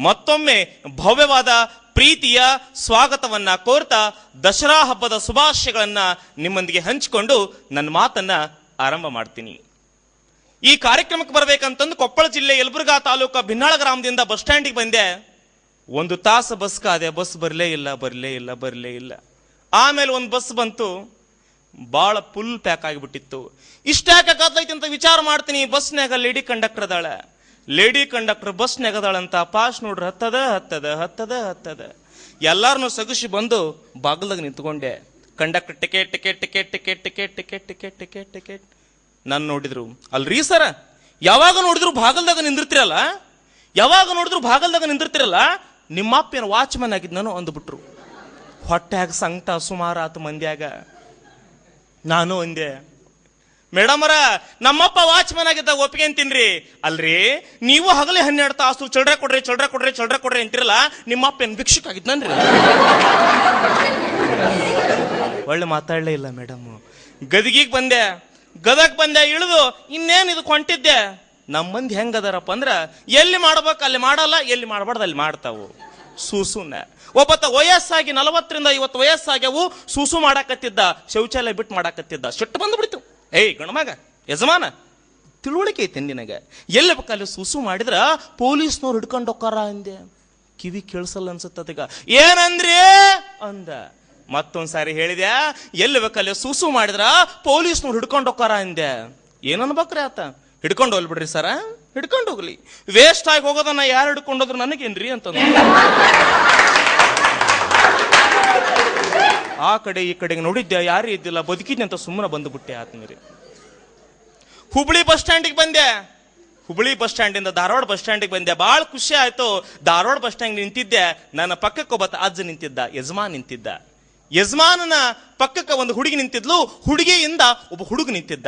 ಮತ್ತೊಮ್ಮೆ ಭವ್ಯವಾದ ಪ್ರೀತಿಯ ಸ್ವಾಗತವನ್ನ ಕೋರ್ತಾ ದಸರಾ ಹಬ್ಬದ ಶುಭಾಶಯಗಳನ್ನ ನಿಮ್ಮೊಂದಿಗೆ ಹಂಚಿಕೊಂಡು ನನ್ನ ಮಾತನ್ನ ಆರಂಭ ಮಾಡ್ತೀನಿ. ಈ ಕಾರ್ಯಕ್ರಮಕ್ಕೆ ಬರಬೇಕಂತಂದು ಕೊಪ್ಪಳ ಜಿಲ್ಲೆ ಯಲಬುರ್ಗಾ ತಾಲೂಕ ಭಿನ್ನಾಳ ಗ್ರಾಮದಿಂದ ಬಸ್ ಸ್ಟ್ಯಾಂಡಿಗೆ ಬಂದೆ. ಒಂದು ತಾಸು ಬಸ್ ಕಾದೆ, ಬಸ್ ಬರಲೇ ಇಲ್ಲ ಬರಲೇ ಇಲ್ಲ ಬರಲೇ ಇಲ್ಲ. ಆಮೇಲೆ ಒಂದು ಬಸ್ ಬಂತು. ಭಾಳ ಫುಲ್ ಪ್ಯಾಕ್ ಆಗಿಬಿಟ್ಟಿತ್ತು. ಇಷ್ಟ್ಯಾಕೆ ಕತ್ಲೈತಿ ಅಂತ ವಿಚಾರ ಮಾಡ್ತೀನಿ. ಬಸ್ನಾಗ ಲೇಡಿ ಕಂಡಕ್ಟರ್ ಅದಾಳ. ಲೇಡಿ ಕಂಡಕ್ಟರ್ ಬಸ್ ನೆಗದಾಳಂತ ಪಾಸ್ ನೋಡ್ರಿ, ಹತ್ತದ ಹತ್ತದ ಹತ್ತದ ಹತ್ತದ. ಎಲ್ಲಾರನು ಸಗಸಿ ಬಂದು ಬಾಗಲ್ದಾಗ ನಿಂತ್ಕೊಂಡೆ. Conductor ticket ticket ticket ticket ticket ticket ticket ticket ticket. ನಾನು ನೋಡಿದ್ರು, ಅಲ್ರಿ ಸರ, ಯಾವಾಗ ನೋಡಿದ್ರು ಭಾಗಲ್ದಾಗ ನಿಂದಿರ್ತಿರಲ್ಲ? ಯಾವಾಗ ನೋಡಿದ್ರು ಭಾಗಲ್ದಾಗ ನಿಂದಿರ್ತಿರಲ್ಲ? ನಿಮ್ಮಪ್ಪ ಏನು ವಾಚ್ಮನ್ ಆಗಿದ್ ನಾನು ಅಂದ್ಬಿಟ್ರು. ಹೊಟ್ಟೆಯಾಗ ಸಂಕಟ ಸುಮಾರು ಆತು ಮಂದ್ಯಾಗ. ನಾನು ಅಂದೆ ಮೇಡಮರ ನಮ್ಮಪ್ಪ ವಾಚ್ಮನ್ ಆಗಿದ್ದಾಗ ಒಪ್ಪಿಗೆ ಅಂತೀನ್ರಿ. ಅಲ್ರಿ, ನೀವು ಹಗಲಿ ಹನ್ನೆರಡು ತಾಸು ಚಳ್ರೆ ಕೊಡ್ರಿ ಚಳ್ರೆ ಕೊಡ್ರಿ ಚಳ್ರೆ ಕೊಡ್ರಿ ಅಂತಿರಲ್ಲ, ನಿಮ್ಮಪ್ಪ ಏನ್ ಭಿಕ್ಷುಕ್ ಒಳ್ಳೆ ಮಾತಾಡಲೇ ಇಲ್ಲ ಮೇಡಮ್. ಗದಗಿಗೆ ಬಂದೆ, ಗದಗ್ ಬಂದೆ, ಇಳಿದು ಇನ್ನೇನು ಇದು ಕೊಂಟಿದ್ದೆ. ನಮ್ಮ ಮಂದಿ ಹೆಂಗದಾರಪ್ಪ ಅಂದ್ರೆ, ಎಲ್ಲಿ ಮಾಡ್ಬೇಕು ಅಲ್ಲಿ ಮಾಡಲ್ಲ, ಎಲ್ಲಿ ಮಾಡಬಾರ್ದು ಅಲ್ಲಿ ಮಾಡ್ತಾವು. ಸೂಸುನ. ಒಬ್ಬತ್ತ ವಯಸ್ಸಾಗಿ ನಲವತ್ತರಿಂದ ಐವತ್ತು ವಯಸ್ಸಾಗ್ಯಾವು, ಸೂಸು ಮಾಡಾಕತ್ತಿದ್ದ, ಶೌಚಾಲಯ ಬಿಟ್ಟು ಮಾಡಾಕತ್ತಿದ್ದ, ಸಿಟ್ಟು ಬಂದ್ಬಿಡ್ತು. ಏಯ್ ಗಣಮಗ ಯಜಮಾನ, ತಿಳುವಳಿಕೆ ಐತೆ ನಿನಗೆ. ಎಲ್ಲಿ ಬೇಕಲ್ಲಿ ಸುಸು ಮಾಡಿದ್ರ ಪೊಲೀಸ್ನವ್ರು ಹಿಡ್ಕೊಂಡು ಹೋಗಾರ ಅಂದೆ. ಕಿವಿ ಕೇಳಿಸಲ್ಲ ಅನ್ಸುತ್ತದೀಗ ಏನಂದ್ರಿ? ಅಂದ. ಮತ್ತೊಂದ್ಸಾರಿ ಹೇಳಿದ್ಯಾ? ಎಲ್ಲಿ ಬೇಕಲ್ಲಿ ಸುಸು ಮಾಡಿದ್ರ ಪೊಲೀಸ್ನವ್ರು ಹಿಡ್ಕೊಂಡು ಹೋಕಾರ ಅಂದೆ. ಏನನ್ಬೇಕ್ರಿ ಆತ? ಹಿಡ್ಕೊಂಡು ಹೋಗ್ಬಿಡ್ರಿ ಸರ. ಹಿಡ್ಕೊಂಡು ಹೋಗ್ಲಿ. ವೇಸ್ಟ್ ಆಗಿ ಹೋಗೋದನ್ನ ಯಾರು ಹಿಡ್ಕೊಂಡೋದ್ರು ನನಗೇನ್ರಿ ಅಂತಂದ ಆ ಕಡೆ ಈ ಕಡೆಗೆ ನೋಡಿದ್ದೆ ಯಾರು ಇದ್ದಿಲ್ಲ ಬದುಕಿದ್ದೆ ಅಂತ ಸುಮ್ಮನೆ ಬಂದುಬಿಟ್ಟೆ ಆತ್ಮೀರಿ ಹುಬ್ಳಿ ಬಸ್ ಸ್ಟ್ಯಾಂಡಿಗೆ ಬಂದೆ. ಹುಬ್ಳಿ ಬಸ್ ಸ್ಟ್ಯಾಂಡಿಂದ ಧಾರವಾಡ ಬಸ್ ಸ್ಟ್ಯಾಂಡಿಗೆ ಬಂದೆ. ಭಾಳ ಖುಷಿ ಆಯ್ತು. ಧಾರವಾಡ ಬಸ್ ಸ್ಟ್ಯಾಂಡ್ ನಿಂತಿದ್ದೆ. ನನ್ನ ಪಕ್ಕಕ್ಕೆ ಒಬ್ಬ ಅಜ್ಜ ನಿಂತಿದ್ದ, ಯಜಮಾನ್ ನಿಂತಿದ್ದ. ಯಜಮಾನನ ಪಕ್ಕಕ್ಕೆ ಒಂದು ಹುಡುಗಿ ನಿಂತಿದ್ಲು. ಹುಡುಗಿಯಿಂದ ಒಬ್ಬ ಹುಡುಗ ನಿಂತಿದ್ದ.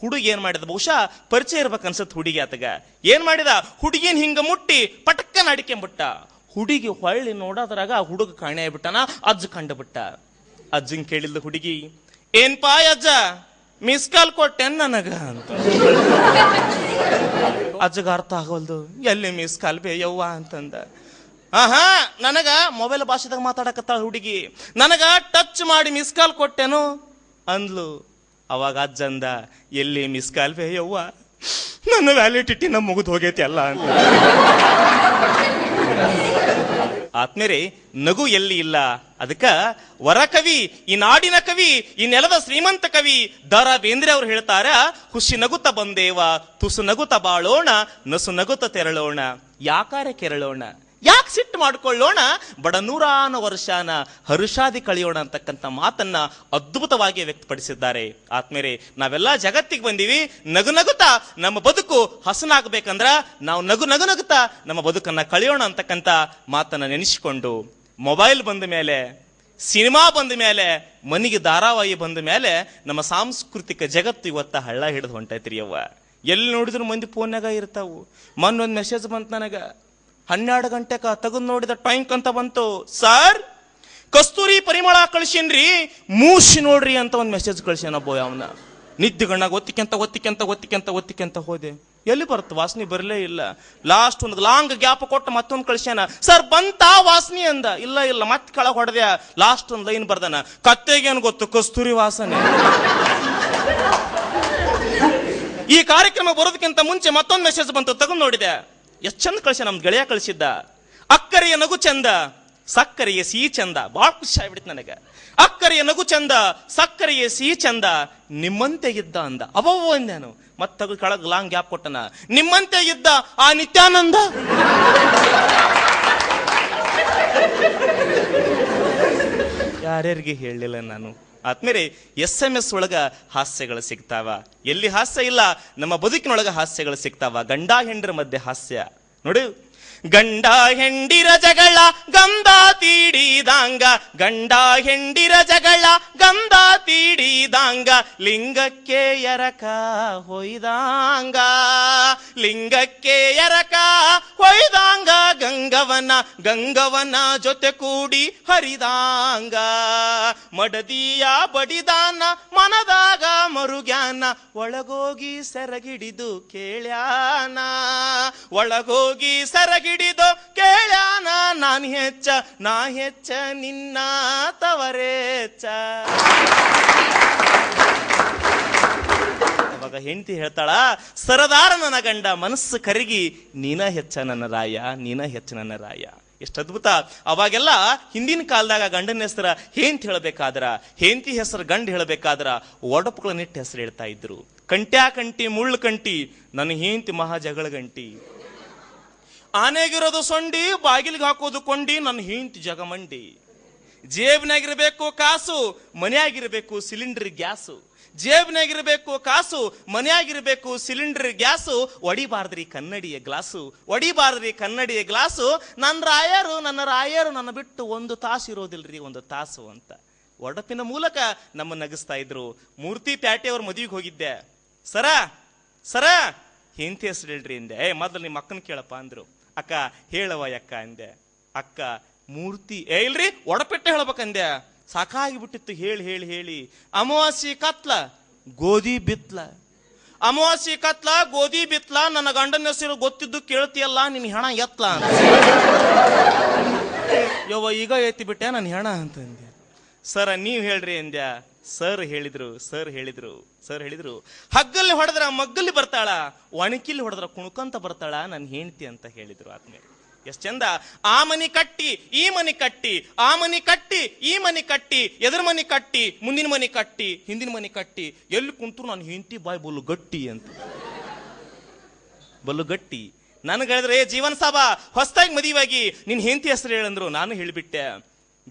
ಹುಡುಗಿ ಏನ್ ಮಾಡಿದ? ಬಹುಶಃ ಪರಿಚಯ ಇರ್ಬೇಕು ಅನ್ಸತ್ ಹುಡುಗಿ ಆತಗ. ಏನ್ ಮಾಡಿದ? ಹುಡುಗಿನ ಹಿಂಗ ಮುಟ್ಟಿ ಪಟಕ್ಕನ ಅಡಿಕೆಂಬಿಟ್ಟ. ಹುಡುಗಿ ಹೊಳ್ಳಿ ನೋಡೋದ್ರಾಗ ಆ ಹುಡುಗ ಕಾಣೆ ಆಗ್ಬಿಟ್ಟನ, ಅಜ್ಜ ಕಂಡುಬಿಟ್ಟ. ಅಜ್ಜನ್ ಕೇಳಿದ್ಲು ಹುಡುಗಿ, ಏನ್ ಪಾಯ್ ಅಜ್ಜ? ಮಿಸ್ ಕಾಲ್ ಕೊಟ್ಟೆನ್ ನನಗ ಅಂತ. ಅಜ್ಜಗ ಅರ್ಥ ಆಗೋಲ್ದು, ಎಲ್ಲಿ ಮಿಸ್ ಕಾಲ್ ಬೇ ಯವ್ವ ಅಂತಂದ. ಆಹಾ, ನನಗ ಮೊಬೈಲ್ ಭಾಷೆದಾಗ ಮಾತಾಡಕತ್ತಾಳ ಹುಡುಗಿ. ನನಗ ಟಚ್ ಮಾಡಿ ಮಿಸ್ ಕಾಲ್ ಕೊಟ್ಟೆನು? ಅಂದ್ಲು. ಅವಾಗ ಅಜ್ಜಂದ ಎಲ್ಲಿ ಮಿಸ್ ಕಾಲ್ ಬೇ ಯವ್ವ ನನ್ನ ವ್ಯಾಲಿಡಿಟಿ ನಮ್ಮ ಮುಗಿದು ಹೋಗೈತಿ ಅಲ್ಲ ಅಂತ. ಆತ್ಮೇರೆ ನಗು ಎಲ್ಲಿ ಇಲ್ಲ? ಅದಕ್ಕ ವರ ಕವಿ, ಈ ನಾಡಿನ ಕವಿ, ಈ ನೆಲದ ಶ್ರೀಮಂತ ಕವಿ ದ ರಾ ಬೇಂದ್ರೆ ಅವ್ರು ಹೇಳ್ತಾರ, ಹುಸಿ ನಗುತ ಬಂದೇವ, ತುಸು ನಗುತ ಬಾಳೋಣ, ನಸು ನಗುತ ತೆರಳೋಣ. ಯಾಕಾರ ಕೆರಳೋಣ? ಯಾಕೆ ಸಿಟ್ಟು ಮಾಡಿಕೊಳ್ಳೋಣ? ಬಡ ನೂರಾನು ವರ್ಷಾನ ಹರುಷಾದಿ ಕಳೆಯೋಣ ಅಂತಕ್ಕಂಥ ಮಾತನ್ನ ಅದ್ಭುತವಾಗಿ ವ್ಯಕ್ತಪಡಿಸಿದ್ದಾರೆ. ಆತ್ಮೇರೆ ನಾವೆಲ್ಲ ಜಗತ್ತಿಗೆ ಬಂದೀವಿ. ನಗು ನಗುತ್ತಾ ನಮ್ಮ ಬದುಕು ಹಸನಾಗಬೇಕಂದ್ರ ನಾವು ನಗು ನಗು ನಗುತ್ತಾ ನಮ್ಮ ಬದುಕನ್ನ ಕಳೆಯೋಣ ಅಂತಕ್ಕಂಥ ಮಾತನ್ನ ನೆನೆಸಿಕೊಂಡು ಮೊಬೈಲ್ ಬಂದ ಮೇಲೆ, ಸಿನಿಮಾ ಬಂದ ಮೇಲೆ, ಮನಿಗೆ ಧಾರಾವಾಹಿ ಬಂದ ಮೇಲೆ ನಮ್ಮ ಸಾಂಸ್ಕೃತಿಕ ಜಗತ್ತು ಇವತ್ತ ಹಳ್ಳ ಹಿಡಿದು ಹೊಂಟೈತ್ರಿ ಅವ್ವ ಎಲ್ಲಿ ನೋಡಿದ್ರು ಮಂದಿ ಫೋನ್ಯಾಗ ಇರ್ತಾವು. ಮೊನ್ನೊಂದು ಮೆಸೇಜ್ ಬಂತು ನನಗ. ಹನ್ನೆರಡು ಗಂಟೆಕ ತೆಗೆದು ನೋಡಿದ ಟೈಂಕ್ ಅಂತ ಬಂತು. ಸರ್, ಕಸ್ತೂರಿ ಪರಿಮಳ ಕಳ್ಸೀನ್ರಿ, ಮೂಸಿ ನೋಡ್ರಿ ಅಂತ ಒಂದು ಮೆಸೇಜ್ ಕಳ್ಸ್ಯಾನಬ್ಬೋ ಅವನ ನಿದ್ದೆಗಣ್ಣಾಗ ಒತ್ತಿಕೆಂತ ಒತ್ತಿಕೆಂತ ಒತ್ತಿಕೆಂತ ಒತ್ತಿಕೆಂತ ಹೋದೆ. ಎಲ್ಲಿ ಬರುತ್ತೆ ವಾಸನೆ ಬರಲೇ ಇಲ್ಲ. ಲಾಸ್ಟ್ ಒಂದು ಲಾಂಗ್ ಗ್ಯಾಪ್ ಕೊಟ್ಟು ಮತ್ತೊಂದು ಕಳ್ಸ್ಯಾನ. ಸರ್, ಬಂತಾ ವಾಸನೆ ಅಂದ. ಇಲ್ಲ ಇಲ್ಲ, ಮತ್ತೆ ಕೆಳಗೆ ಹೊಡೆದೆ ಲಾಸ್ಟ್ ಒಂದು ಲೈನ್ ಬರ್ದಾನ. ಕತ್ತೆಗೇನು ಗೊತ್ತು? ಕಸ್ತೂರಿ ವಾಸನೆ. ಈ ಕಾರ್ಯಕ್ರಮ ಬರೋದಕ್ಕಿಂತ ಮುಂಚೆ ಮತ್ತೊಂದು ಮೆಸೇಜ್ ಬಂತು. ತಗೊಂಡು ನೋಡಿದೆ. ಎಷ್ಟು ಚಂದ ಕಳಿಸ ನಮ್ಮ ಗೆಳೆಯ ಕಳಿಸಿದ್ದ. ಅಕ್ಕರೆಯ ನಗು ಚಂದ, ಸಕ್ಕರೆಯ ಸಿಹಿ ಚಂದ. ಭಾಳ ಖುಷಿ ಆಗ್ಬಿಡ್ತು ನನಗೆ. ಅಕ್ಕರೆಯ ನಗು ಚಂದ, ಸಕ್ಕರೆಯ ಸಿಹಿ ಚಂದ. ನಿಮ್ಮಂತೆ ಇದ್ದ ಅಂದ. ಅವವ್ವ ಅಂದ್ಯಾನು. ಮತ್ತ ಕೆಳಗೆ ಲಾಂಗ್ ಗ್ಯಾಪ್ ಕೊಟ್ಟನ. ನಿಮ್ಮಂತೆ ಇದ್ದ ಆ ನಿತ್ಯಾನಂದ. ಯಾರ್ಯಾರಿಗೆ ಹೇಳಲಿಲ್ಲ ನಾನು. ಆದ್ಮೇಲೆ ಎಸ್ ಎಂ ಎಸ್ ಒಳಗ ಹಾಸ್ಯಗಳು ಸಿಗ್ತಾವ. ಎಲ್ಲಿ ಹಾಸ್ಯ ಇಲ್ಲ, ನಮ್ಮ ಬದುಕಿನೊಳಗ ಹಾಸ್ಯಗಳು ಸಿಗ್ತಾವ. ಗಂಡ ಹೆಂಡರ ಮಧ್ಯೆ ಹಾಸ್ಯ. ನೋಡಿ ಗಂಡ ಹೆಂಡಿರ ಜಗಳ ಗಂಧ ತೀಡಿದಾಂಗ, ಗಂಡ ಹೆಂಡಿರ ಜಗಳ ಗಂಧ ತೀಡಿದಾಂಗ, ಲಿಂಗಕ್ಕೆ ಎರಕ ಹೊಯ್ದಾಂಗ, ಲಿಂಗಕ್ಕೆ ಎರಕ ಹೊಯ್ದಾಂಗ, ಗಂಗವನ ಗಂಗವನ ಜೊತೆ ಕೂಡಿ ಹರಿದಾಂಗ. ಮಡದಿಯ ಬಡಿದಾನ, ಮನದಾಗ ಮರುಗ್ಯಾನ, ಒಳಗೋಗಿ ಸೆರಗಿಡಿದು ಕೇಳ್ಯಾನ, ಒಳಗೋಗಿ ಸೆರಗಿಡಿದು ನಾನು ಹೆಚ್ಚ, ನಾ ಹೆಚ್ಚ, ನಿನ್ನ ತವರೇಚ್ಚ ಅವಾಗ ಹೆಂಡತಿ ಹೇಳ್ತಾಳ, ಸರದಾರ ನನ್ನ ಗಂಡ, ಮನಸ್ಸು ಕರಗಿ, ನೀನ ಹೆಚ್ಚ ನನ್ನ ರಾಯ, ನೀನ ಹೆಚ್ಚ ನನ್ನ ರಾಯ. ಎಷ್ಟು ಅದ್ಭುತ. ಅವಾಗೆಲ್ಲ ಹಿಂದಿನ ಕಾಲದಾಗ ಗಂಡನ ಹೆಸರ ಹೇಂತಿ ಹೇಳಬೇಕಾದ್ರ ಹೆಂತಿ ಹೆಸರು ಗಂಡ ಹೇಳಬೇಕಾದ್ರ ಒಡಪುಗಳ ನಿಟ್ಟ ಹೆಸರು ಹೇಳ್ತಾ ಇದ್ರು. ಕಂಟ್ಯಾ ಕಂಟಿ, ಮುಳ್ಳು ಕಂಟಿ, ನನ್ನ ಹೇಂತಿ ಮಹಾ ಜಗಳ ಗಂಟಿ. ಆನೆಗಿರೋದು ಸೊಂಡಿ, ಬಾಗಿಲಿಗೆ ಹಾಕೋದು ಕೊಂಡಿ, ನನ್ನ ಹಿಂಟ್ ಜಗಮಂಡಿ ಜೇಬ್ನಾಗಿರ್ಬೇಕು ಕಾಸು, ಮನೆಯಾಗಿರ್ಬೇಕು ಸಿಲಿಂಡರ್ ಗ್ಯಾಸು. ಜೇಬ್ನಾಗಿರ್ಬೇಕು ಕಾಸು, ಮನೆಯಾಗಿರ್ಬೇಕು ಸಿಲಿಂಡರ್ ಗ್ಯಾಸು. ಒಡಿಬಾರ್ದ್ರಿ ಕನ್ನಡಿಯ ಗ್ಲಾಸು, ಒಡಿಬಾರ್ದ್ರಿ ಕನ್ನಡಿಯ ಗ್ಲಾಸು. ನನ್ನ ರಾಯರು ನನ್ನ ರಾಯರು ನನ್ನ ಬಿಟ್ಟು ಒಂದು ತಾಸು ಇರೋದಿಲ್ರಿ, ಒಂದು ತಾಸು ಅಂತ. ಒಡಪಿನ ಮೂಲಕ ನಮ್ಮ ನಗಿಸ್ತಾ ಇದ್ರು. ಮೂರ್ತಿ ಪ್ಯಾಟೆಯವ್ರ ಮದುವೆಗೆ ಹೋಗಿದ್ದೆ. ಸರ ಸರ, ಹೆಂಡತಿ ಹೆಸರು ಹೇಳ್ರಿ ಅಂದೆ ಏ, ಮೊದಲು ನಿಮ್ಮ ಅಕ್ಕನ ಕೇಳಪ್ಪ ಅಂದ್ರು. ಅಕ್ಕ ಹೇಳವ ಅಕ್ಕ ಅಂದೆ. ಅಕ್ಕ, ಮೂರ್ತಿ, ಏ, ಇಲ್ರಿ, ಒಡಪೆಟ್ಟೆ ಸಾಕಾಗಿ ಬಿಟ್ಟಿತ್ತು ಹೇಳಿ ಹೇಳಿ ಹೇಳಿ. ಅಮಾವಾಸಿ ಕತ್ಲ, ಗೋಧಿ ಬಿತ್ಲ. ಅಮಾವಾಸಿ ಕತ್ಲ, ಗೋಧಿ ಬಿತ್ಲ, ನನ್ನ ಗಂಡನ ಹೆಸರು ಗೊತ್ತಿದ್ದು ಕೇಳ್ತಿಯಲ್ಲ ನಿನ್ನ ಹೆಣ ಎತ್ಲ ಅಂತ. ಯವ್ವ, ಈಗ ಎತ್ತಿ ಬಿಟ್ಟೆ ನನ್ನ ಹೆಣ ಅಂತಂದೆ ಸರ, ನೀವು ಹೇಳ್ರಿ ಅಂದ್ಯ. ಸರ್ ಹೇಳಿದ್ರು ಸರ್ ಹೇಳಿದ್ರು ಸರ್ ಹೇಳಿದ್ರು, ಹಗ್ಗಲ್ಲಿ ಹೊಡೆದ್ರ ಮಗ್ಗಲ್ಲಿ ಬರ್ತಾಳ, ಒಣಕಿಲ್ಲಿ ಹೊಡೆದ್ರ ಕುಣುಕಂತ ಬರ್ತಾಳ ನನ್ನ ಹೆಂಡತಿ ಅಂತ ಹೇಳಿದ್ರು ಆದ್ಮೇಲೆ. ಎಷ್ಟ್ ಚಂದ? ಆ ಮನಿ ಕಟ್ಟಿ, ಈ ಮನಿ ಕಟ್ಟಿ, ಆ ಮನಿ ಕಟ್ಟಿ, ಈ ಮನಿ ಕಟ್ಟಿ, ಎದ್ರ ಮನಿ ಕಟ್ಟಿ, ಮುಂದಿನ ಮನಿ ಕಟ್ಟಿ, ಹಿಂದಿನ ಮನಿ ಕಟ್ಟಿ, ಎಲ್ಲಿ ಕುಂತ್ರು ನನ್ನ ಹೆಂಡತಿ ಬಾಯ್ ಬಲ್ಲು ಗಟ್ಟಿ ಅಂತ. ಬಲ್ಲು ಗಟ್ಟಿ. ನನಗೆ ಹೇಳಿದ್ರೆ, ಏ ಜೀವನ್ ಸಾಬ, ಹೊಸದಾಗಿ ಮದುವಾಗಿ ನಿನ್ ಹೆಂಡತಿ ಹೆಸರು ಹೇಳಂದ್ರು, ನಾನು ಹೇಳಿಬಿಟ್ಟೆ,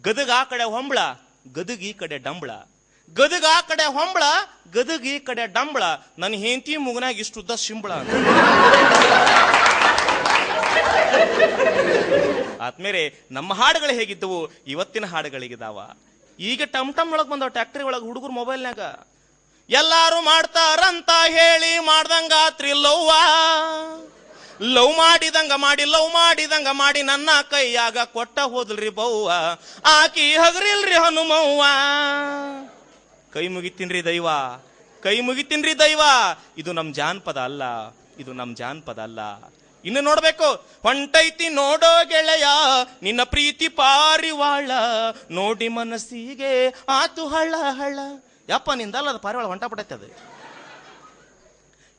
ಗದಗ ಆ ಕಡೆ ಹೊಂಬಳ, ಗದಗ ಈ ಕಡೆ ಡಂಬಳ. ಗದಗ ಆ ಕಡೆ ಹೊಂಬಳ, ಗದಗ ಈ ಕಡೆ ಡಂಬಳ. ನನ್ನ ಹೆಂಡತಿ ಮುಗನಾಗ ಇಷ್ಟುದ್ದ ಅಂತ. ಆದ್ಮೇಲೆ ನಮ್ಮ ಹಾಡುಗಳು ಹೇಗಿದ್ದವು? ಇವತ್ತಿನ ಹಾಡುಗಳಿಗಿದಾವ. ಈಗ ಟಮ್ ಟಮ್ ಒಳಗೆ ಬಂದವ ಟ್ಯಾಕ್ಟರಿ ಒಳಗೆ ಹುಡುಗರು ಮೊಬೈಲ್ನಾಗ ಎಲ್ಲಾರು ಮಾಡ್ತಾರಂತ ಹೇಳಿ ಮಾಡ್ದಂಗಾತ್ರಿ ಲವ್ವ ಲವ್ ಮಾಡಿದಂಗ ಮಾಡಿ, ಲವ್ ಮಾಡಿದಂಗ ಮಾಡಿ ನನ್ನ ಕೈಯಾಗ ಕೊಟ್ಟ ಹೋದ್ಲ್ರಿ ಬವ್ವ. ಆಕಿ ಹಗರಿಲ್ರಿ ಹನುಮವ್ವ. ಕೈ ಮುಗಿತೀನ್ರಿ ದೈವ, ಕೈ ಮುಗಿತೀನ್ರಿ ದೈವ. ಇದು ನಮ್ಮ ಜಾನಪದ ಅಲ್ಲ, ಇದು ನಮ್ಮ ಜಾನಪದ ಅಲ್ಲ. ಇನ್ನು ನೋಡ್ಬೇಕು ಹೊಂಟೈತಿ ನೋಡೋ ಗೆಳೆಯ, ನಿನ್ನ ಪ್ರೀತಿ ಪಾರಿವಾಳ, ನೋಡಿ ಮನಸ್ಸಿಗೆ ಆತು ಹಳ ಹಳ್ಳ. ಯಪ್ಪ ನಿಂದಲ್ಲ ಅದು ಪಾರಿವಾಳ ಹೊಂಟ ಬಿಡೈತೆ ಅದು.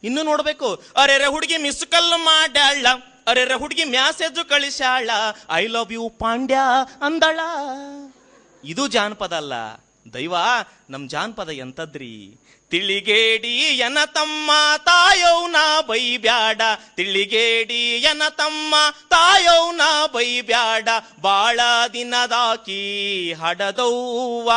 ಇನ್ನು ನೋಡ್ಬೇಕು ಅರೆ ಹುಡುಗಿ ಮಿಸ್ ಕಲ್ ಮಾಡ್ಯಾಳ ಅರೆ ಹುಡುಗಿ ಮ್ಯಾಸೇಜು ಕಳಿಸ್ಯಾಳ ಐ ಲವ್ ಯು ಪಾಂಡ್ಯ ಅಂದಳ. ಇದು ಜಾನಪದ ಅಲ್ಲ. ದೈವ ನಮ್ಮ ಜಾನಪದ ಎಂತದ್ರಿ? ತಿಳಿಗೇಡಿ ಎನ ತಮ್ಮ ತಾಯೌನ ಬೈಬ್ಯಾಡ. ತಿಳಿಗೇಡಿ ಎನ ತಮ್ಮ ತಾಯೌನ ಬೈಬ್ಯಾಡ. ಬಾಳ ದಿನದಾಕಿ ಹಡದೌವ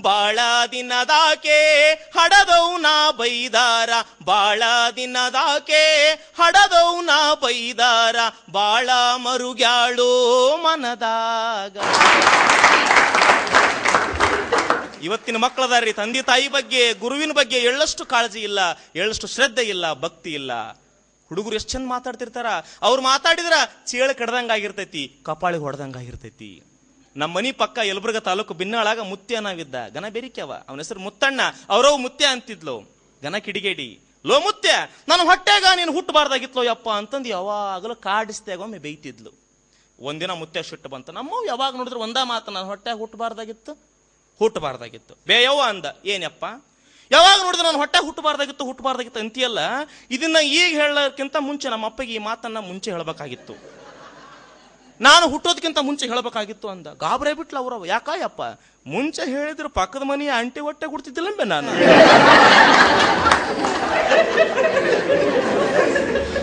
ಬಾಳ ದಿನದಾಕೆ ಹಡದೌನ ಬೈದಾರ. ಬಾಳ ದಿನದಾಕೆ ಹಡದೌನ ಬೈದಾರ. ಬಾಳ ಮರುಗ್ಯಾಳು ಮನದಾಗ. ಇವತ್ತಿನ ಮಕ್ಕಳದಾರ್ರಿ, ತಂದೆ ತಾಯಿ ಬಗ್ಗೆ, ಗುರುವಿನ ಬಗ್ಗೆ ಎಳ್ಳಷ್ಟು ಕಾಳಜಿ ಇಲ್ಲ, ಎಳ್ಳಷ್ಟು ಶ್ರದ್ಧೆ ಇಲ್ಲ, ಭಕ್ತಿ ಇಲ್ಲ. ಹುಡುಗರು ಎಷ್ಟು ಚಂದ ಮಾತಾಡ್ತಿರ್ತಾರ? ಅವ್ರು ಮಾತಾಡಿದ್ರ ಚೇಳು ಆಗಿರ್ತೈತಿ ಕಪಾಳಿಗೆ ಹೊಡೆದಂಗ ಆಗಿರ್ತೈತಿ ನಮ್ಮ ಮನಿ ಪಕ್ಕ ಯಲಬುರ್ಗ ತಾಲೂಕು ಬಿನ್ನಾಳಾಗ ಮುತ್ಯ ನಾವಿದ್ದ ಗನ ಬೆರಿಕ್ಯವ. ಅವನ ಹೆಸರು ಮುತ್ತಣ್ಣ ಅವ್ರವ್ ಮುತ್ಯ ಅಂತಿದ್ಲು. ಗನ ಕಿಡಿಗೇಡಿ. ಲೋ ಮುತ್ಯ ನನ್ನ ಹೊಟ್ಟೆಗ ನೀನು ಹುಟ್ಟಬಾರ್ದಾಗಿತ್ಲೋ ಯಪ್ಪ ಅಂತಂದು ಯಾವಾಗಲೂ ಕಾಡಿಸ್ದಾಗ ಒಮ್ಮೆ ಬೈತಿದ್ಲು ಒಂದಿನ ಮುತ್ಯ ಸುಟ್ಟು ಬಂತ. ನಮ್ಮ ಯಾವಾಗ ನೋಡಿದ್ರೆ ಒಂದ ಮಾತು, ನಾನು ಹೊಟ್ಟೆಗೆ ಹುಟ್ಟಬಾರ್ದಾಗಿತ್ತು. ಹುಟ್ಟಬಾರ್ದಾಗಿತ್ತು. ಬೇಯವ್ವ ಅಂದ ಏನಪ್ಪ ಯಾವಾಗ ನೋಡಿದ್ರೆ ನಾನು ಹೊಟ್ಟೆ ಹುಟ್ಟಬಾರ್ದಾಗಿತ್ತು ಹುಟ್ಟಬಾರ್ದಾಗಿತ್ತು ಅಂತೀಯಲ್ಲ? ಇದನ್ನ ಈಗ ಹೇಳೋಕ್ಕಿಂತ ಮುಂಚೆ ನಮ್ಮ ಅಪ್ಪಗೆ ಈ ಮಾತನ್ನ ಮುಂಚೆ ಹೇಳಬೇಕಾಗಿತ್ತು. ನಾನು ಹುಟ್ಟೋದಕ್ಕಿಂತ ಮುಂಚೆ ಹೇಳಬೇಕಾಗಿತ್ತು ಅಂದ. ಗಾಬರೆ ಬಿಟ್ಲ ಅವ್ರವ ಯಾಕಾಯಪ್ಪ ಮುಂಚೆ ಹೇಳಿದ್ರು ಪಕ್ಕದ ಮನೆಯ ಅಂಟಿ ಹೊಟ್ಟೆ ಕೊಡ್ತಿದ್ದಿಲ್ಲಂಬೆ ನಾನು.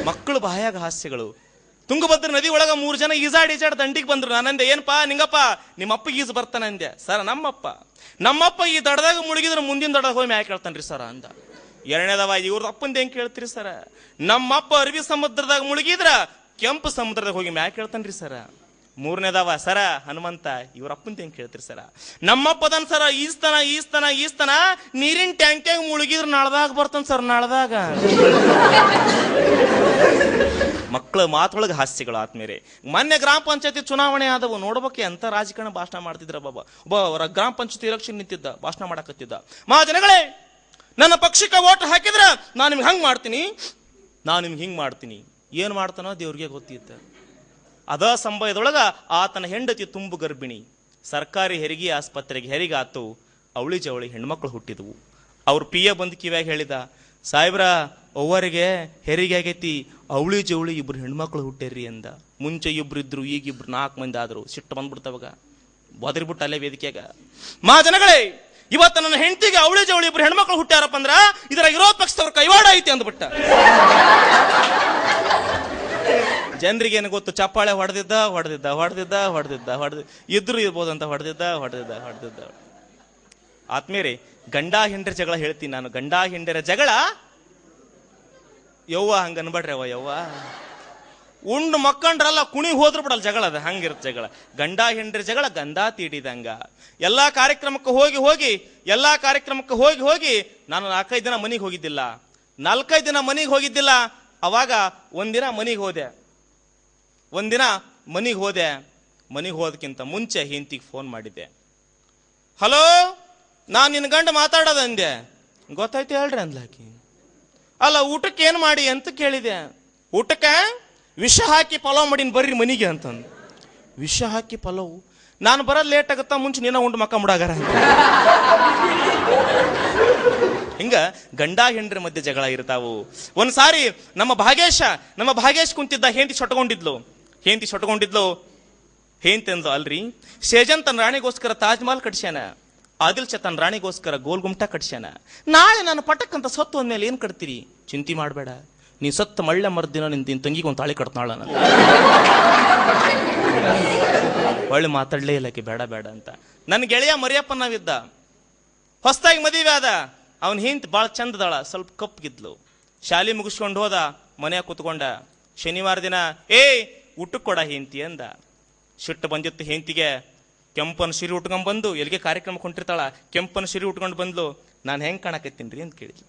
ಮಕ್ಕಳು ಬಾಯಾಗ ಹಾಸ್ಯಗಳು. ತುಂಗಭದ್ರ ನದಿ ಒಳಗ ಮೂರು ಜನ ಈಜಾಡಿ ಈಜಾಡ್ ದಂಡಿಗೆ ಬಂದ್ರು. ನಾನಂದೆ ಏನಪ್ಪ ನಿಂಗಪ್ಪ ನಿಮ್ಮ ಈಜ್ ಬರ್ತಾನೆ ಅಂದೆ. ಸರ್, ನಮ್ಮಪ್ಪ. ನಮ್ಮಪ್ಪ ಈ ದಡದಾಗ ಮುಳುಗಿದ್ರೆ ಮುಂದಿನ ದಡದಾಗ ಹೋಗಿ ಮ್ಯಾಕ್ ಹೇಳ್ತಾನ್ರಿ ಸರ, ಅಂದ. ಎರಡನೇದವ, ಇವ್ರದ ಅಪ್ಪಂದ ಹೆಂಗ್ ಕೇಳ್ತೀರಿ ಸರ? ನಮ್ಮಪ್ಪ ಅರಬಿ ಸಮುದ್ರದಾಗ ಮುಳುಗಿದ್ರ ಕೆಂಪು ಸಮುದ್ರದಾಗ ಹೋಗಿ ಮ್ಯಾಕ್ ಹೇಳ್ತಾನ್ರಿ ಸರ. ಮೂರನೇದವ, ಸರ, ಹನುಮಂತ ಇವ್ರ ಹೆಂಗ್ ಕೇಳ್ತೀರಿ ಸರ? ನಮ್ಮಪ್ಪದನ್ ಸರ, ಈಸ್ತನ ಈಸ್ತನ ಈಸ್ತನ, ನೀರಿನ ಟ್ಯಾಂಕ್ಯಾಗ ಮುಳುಗಿದ್ರ ನಾಳ್ದಾಗ ಬರ್ತಾನ ಸರ್, ನಾಳ್ದಾಗ. ಮಕ್ಕಳ ಮಾತೊಳಗೆ ಹಾಸ್ಯಗಳು ಆದ್ಮೇಲೆ ಮೊನ್ನೆ ಗ್ರಾಮ ಪಂಚಾಯತಿ ಚುನಾವಣೆ ಆದವು, ನೋಡ್ಬೇಕು ಎಂಥ ರಾಜಕಾರಣ ಭಾಷಣ ಮಾಡ್ತಿದ್ರ ಬಾಬಾ. ಒಬ್ಬ ಅವರ ಗ್ರಾಮ ಪಂಚಾಯತಿ ಎಲೆಕ್ಷನ್ ನಿಂತಿದ್ದ, ಭಾಷಣ ಮಾಡಕತ್ತಿದ್ದ. ಮಾ ಜನಗಳೇ, ನನ್ನ ಪಕ್ಷಕ್ಕೆ ಓಟ್ ಹಾಕಿದ್ರ ನಾನು ನಿಮ್ಗೆ ಹಂಗ್ ಮಾಡ್ತೀನಿ? ನಾನು ನಿಮ್ಗೆ ಹಿಂಗೆ ಮಾಡ್ತೀನಿ? ಏನು ಮಾಡ್ತಾನೋ ದೇವ್ರಿಗೆ ಗೊತ್ತಿತ್ತ. ಅದ ಸಮಯದೊಳಗ ಆತನ ಹೆಂಡತಿ ತುಂಬು ಗರ್ಭಿಣಿ. ಸರ್ಕಾರಿ ಹೆರಿಗೆ ಆಸ್ಪತ್ರೆಗೆ ಹೆರಿಗಾತು, ಅವಳಿ ಜವಳಿ ಹೆಣ್ಮಕ್ಳು ಹುಟ್ಟಿದವು. ಅವ್ರ ಪಿಯ ಬಂದು ಕಿವ್ಯಾಗ ಹೇಳಿದ, ಸಾಹೇಬ್ರ ಓವರಿಗೆ ಹೆರಿಗೆ ಆಗೈತಿ, ಅವಳಿ ಜವಳಿ ಇಬ್ರು ಹೆಣ್ಮಕ್ಳು ಹುಟ್ಟೇರಿ ಅಂದ. ಮುಂಚೆ ಇಬ್ರು ಇದ್ರು, ಈಗ ಇಬ್ರು ನಾಲ್ಕು ಮಂದಿ ಆದ್ರು. ಸಿಟ್ಟು ಬಂದ್ಬಿಡ್ತಾವಾಗ ಬದರಿಬಿಟ್ಟು ಅಲ್ಲೇ ವೇದಿಕೆಯಾಗ. ಮಾ ಜನಗಳೇ, ಇವತ್ತು ನನ್ನ ಹೆಂಡತಿಗೆ ಅವಳಿ ಜವಳಿ ಇಬ್ರು ಹೆಣ್ಮಕ್ಳು ಹುಟ್ಟ್ಯಾರಪ್ಪ ಅಂದ್ರ, ಇದರ ವಿರೋಧ ಪಕ್ಷದವ್ರ ಕೈವಾಡ ಐತಿ ಅಂದ್ಬಿಟ್ಟ. ಜನರಿಗೆ ಏನು ಗೊತ್ತು? ಚಪ್ಪಾಳೆ ಹೊಡೆದಿದ್ದ ಹೊಡೆದಿದ್ದ ಹೊಡೆದಿದ್ದ ಹೊಡೆದಿದ್ದ, ಹೊಡೆದ, ಇದ್ರು ಇರ್ಬೋದಂತ ಹೊಡೆದಿದ್ದ ಹೊಡೆದಿದ್ದ ಹೊಡೆದಿದ್ದ. ಆತ್ಮೀಯರೇ, ಗಂಡ ಹೆಂಡರ ಜಗಳ ಹೇಳ್ತೀನಿ ನಾನು. ಗಂಡ ಹೆಂಡರ ಜಗಳ? ಯವ್ವ ಹಂಗ ಅವ್ವ ಯವ್ವ ಉಂಡು ಮಕ್ಕಂಡ್ರಲ್ಲ ಕುಣಿ ಹೋದ್ರು ಬಿಡಲ್ಲ ಜಗಳ ಅದ ಹಂಗಿರುತ್ತೆ ಜಗಳ. ಗಂಡ ಹೆಂಡ್ರ ಜಗಳ ಗಂಧ ತೀಡಿದಂಗ. ಎಲ್ಲಾ ಕಾರ್ಯಕ್ರಮಕ್ಕೆ ಹೋಗಿ ಹೋಗಿ, ಎಲ್ಲಾ ಕಾರ್ಯಕ್ರಮಕ್ಕೆ ಹೋಗಿ ಹೋಗಿ ನಾನು ನಾಲ್ಕೈದು ದಿನ ಮನೆಗೆ ಹೋಗಿದ್ದಿಲ್ಲ. ನಾಲ್ಕೈದು ದಿನ ಮನೆಗೆ ಹೋಗಿದ್ದಿಲ್ಲ, ಅವಾಗ ಒಂದಿನ ಮನೆಗೆ ಹೋದೆ. ಒಂದಿನ ಮನೆಗೆ ಹೋದೆ. ಮನೆಗೆ ಹೋದಕ್ಕಿಂತ ಮುಂಚೆ ಹೆಂಡತಿಗೆ ಫೋನ್ ಮಾಡಿದ್ದೆ. ಹಲೋ, ನಾನು ನಿನ್ನ ಗಂಡ ಮಾತಾಡೋದು ಅಂದೆ. ಗೊತ್ತಾಯ್ತು ಹೇಳ್ರಿ ಅಂದ್ಲಾಕಿ. ಅಲ್ಲ, ಊಟಕ್ಕೆ ಏನು ಮಾಡಿ? ಅಂತ ಕೇಳಿದೆ. ಊಟಕ್ಕೆ? ವಿಷ ಹಾಕಿ ಪಲಾವ್ ಮಾಡಿನ ಬರ್ರಿ ಮನಿಗೆ ಅಂತಂದು. ವಿಷ ಹಾಕಿ ಪಲಾವ್? ನಾನು ಬರೋದು ಲೇಟ್ ಆಗುತ್ತಾ? ಮುಂಚೆ ನೀನ ಉಂಡು ಮಕ್ಕ ಮುಡಾಗಾರ ಹಿಂಗ ಗಂಡ ಹೆಂಡ್ರ ಮಧ್ಯೆ ಜಗಳ ಇರ್ತಾವು. ಒಂದ್ಸಾರಿ ನಮ್ಮ ಭಾಗೇಶ, ನಮ್ಮ ಭಾಗೇಶ್ ಕುಂತಿದ್ದ ಹೆಂಡತಿ ಸೊಟ್ಕೊಂಡಿದ್ಲು. ಹೆಂಡತಿ ಸೊಟ್ಕೊಂಡಿದ್ಲು? ಅಂದ್ಲು, ಅಲ್ರಿ. ಶೇಜನ್ ತನ್ನ ರಾಣಿಗೋಸ್ಕರ ತಾಜ್ ಮಹಲ್ ಕಟ್ಸ್ಯಾನ. ಆದಿಲ್ ಚ ತನ್ನ ರಾಣಿಗೋಸ್ಕರ ಗೋಲ್ ಗುಮ್ಟ ಕಟ್ಸ್ಯಾನ. ನಾಳೆ ನಾನು ಪಟಕ್ಕಂತ ಸೊತ್ತು ಅಂದ್ಮೇಲೆ ಏನು ಕಟ್ತೀರಿ? ಚಿಂತೆ ಮಾಡಬೇಡ. ನೀ ಸತ್ತ ಮಳ್ಳೆ ಮರ್ದಿನ ನಿನ್ ನಿನ್ನ ತಂಗಿಗೆ ಒಂದು ತಾಳಿ ಕಟ್ತಾಳ ಒಳ್ಳೆ ಮಾತಾಡ್ಲೇ ಇಲ್ಲಕ್ಕೆ ಬೇಡ ಬೇಡ ಅಂತ. ನನ್ನ ಗೆಳೆಯ ಮರಿಯಪ್ಪ ನಾವಿದ್ದ. ಹೊಸದಾಗಿ ಮದುವೆ ಆದ. ಅವನ್ ಹಿಂತ್ ಭಾಳ ಚಂದದಾಳ, ಸ್ವಲ್ಪ ಕಪ್ಪಗಿದ್ಲು ಶಾಲೆ ಮುಗಿಸ್ಕೊಂಡು ಹೋದ, ಮನ್ಯಾಗ ಕುತ್ಕೊಂಡ. ಶನಿವಾರ ದಿನ ಏ ಊಟಕ್ಕೆ ಕೊಡ ಹೆಂತಿ ಅಂದ. ಸಿಟ್ಟು ಬಂದಿತ್ತು ಹೆಂತಿಗೆ ಕೆಂಪನ ಸಿರಿ ಉಟ್ಕೊಂಡ್ ಬಂದು, ಎಲ್ಲಿಗೆ ಕಾರ್ಯಕ್ರಮ ಹೊಂಟಿರ್ತಾಳ ಕೆಂಪನ ಸಿರಿ ಉಟ್ಕೊಂಡು ಬಂದ್ಲು, ನಾನು ಹೆಂಗೆ ಕಾಣಕತ್ತೀನಿ ರೀ? ಅಂತ ಕೇಳಿದ್ಲು.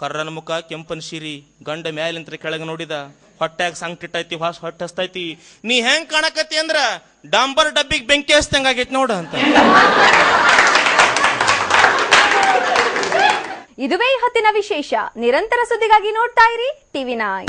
ಕರ್ರನ ಮುಖ ಕೆಂಪನ ಸಿರಿ, ಗಂಡ ಮ್ಯಾಲಿಂತ್ರ ಕೆಳಗೆ ನೋಡಿದ ಹೊಟ್ಟ್ಯಾಗ ಸಂಕಟಿಟ್ಟೈತಿ ಹೊಸ ಹೊಟ್ಟೆ ಹಸ್ತೈತಿ. ನೀ ಹೆಂಗ್ ಕಾಣಕತ್ತಿ ಅಂದ್ರ, ಡಾಂಬರ್ ಡಬ್ಬಿಗೆ ಬೆಂಕಿ ಹಚ್ದಂಗ ಆಗೈತಿ ನೋಡ ಅಂತ. ಇದುವೇ ಹೊತ್ತಿನ ವಿಶೇಷ. ನಿರಂತರ ಸುದ್ದಿಗಾಗಿ ನೋಡ್ತಾ ಇರಿ TV nine